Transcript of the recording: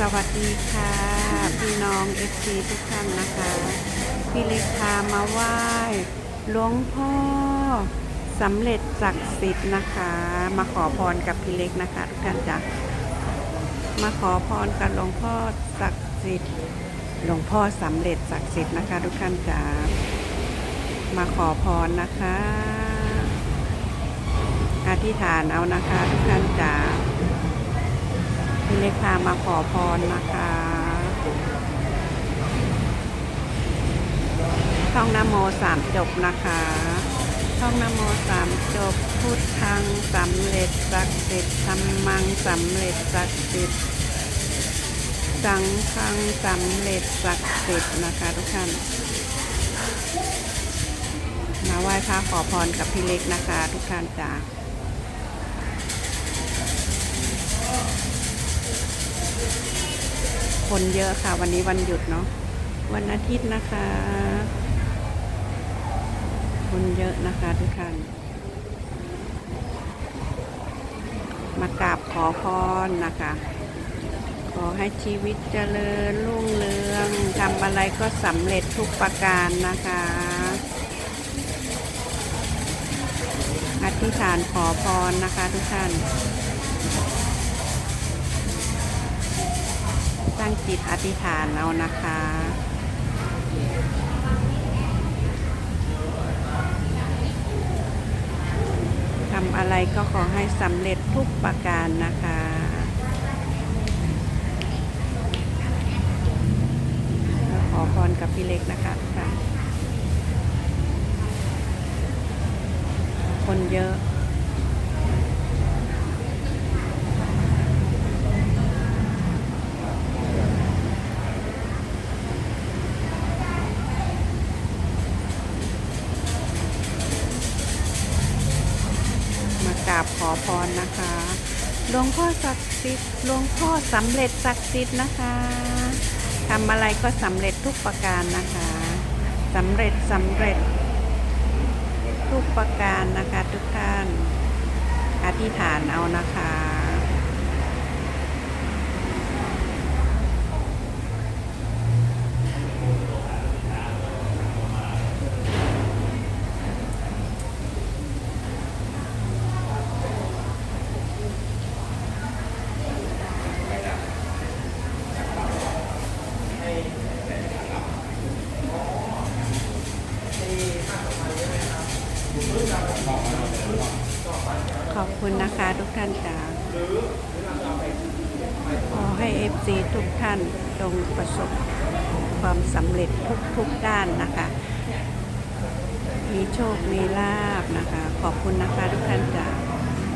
สวัสดีค่ะ พี่น้องเอฟซีทุกท่านนะคะ พี่เล็กพามาไหว้หลวงพ่อสำเร็จศักดิ์สิทธิ์นะคะ มาขอพรกับพี่เล็กนะคะ ทุกท่านจ้ะมาขอพรกับหลวงพ่อศักดิ์สิทธิ์หลวงพ่อสำเร็จศักดิ์สิทธิ์นะคะ ทุกท่านจ้ะมาขอพรนะคะ อธิษฐานเอานะคะ ทุกท่านจ้ะ เล็กพามาขอพรนะคะท่องนโมสามจบนะคะท่องนโมสามจบพุทธังสำเร็จศักดิ์สิทธิ์ธรรมังสำเร็จศักดิ์สิทธิ์สังฆังสำเร็จศักดิ์สิทธิ์นะคะทุกท่านมาไหว้พระขอพรกับพี่เล็กนะคะ ทุกท่านจ้า คนเยอะค่ะ วันนี้วันหยุดเนาะวันอาทิตย์นะคะ คนเยอะนะคะทุกท่านมากราบขอพรนะคะ ขอให้ชีวิตเจริญรุ่งเรืองทำอะไรก็สำเร็จทุกประการนะคะอธิษฐานขอพรนะคะทุกท่าน จิตอธิษฐานเอานะคะทำอะไรก็ขอให้สำเร็จทุกประการนะคะขอพรกับพี่เล็กนะคะทุกท่านคนเยอะ อพรนะคะ หลวงพ่อศักดิ์สิทธิ์หลวงพ่อสำเร็จศักดิ์สิทธิ์นะคะทำอะไรก็สำเร็จทุกประการนะคะสำเร็จสำเร็จทุกประการนะคะทุกท่านอธิษฐานเอานะคะ ขอบคุณนะคะทุกท่านจ้าขอให้เอฟซีทุกท่านจงประสบความสำเร็จทุกๆด้านนะคะ มีโชค มีลาบนะคะ ขอบคุณนะคะทุกท่านจ้า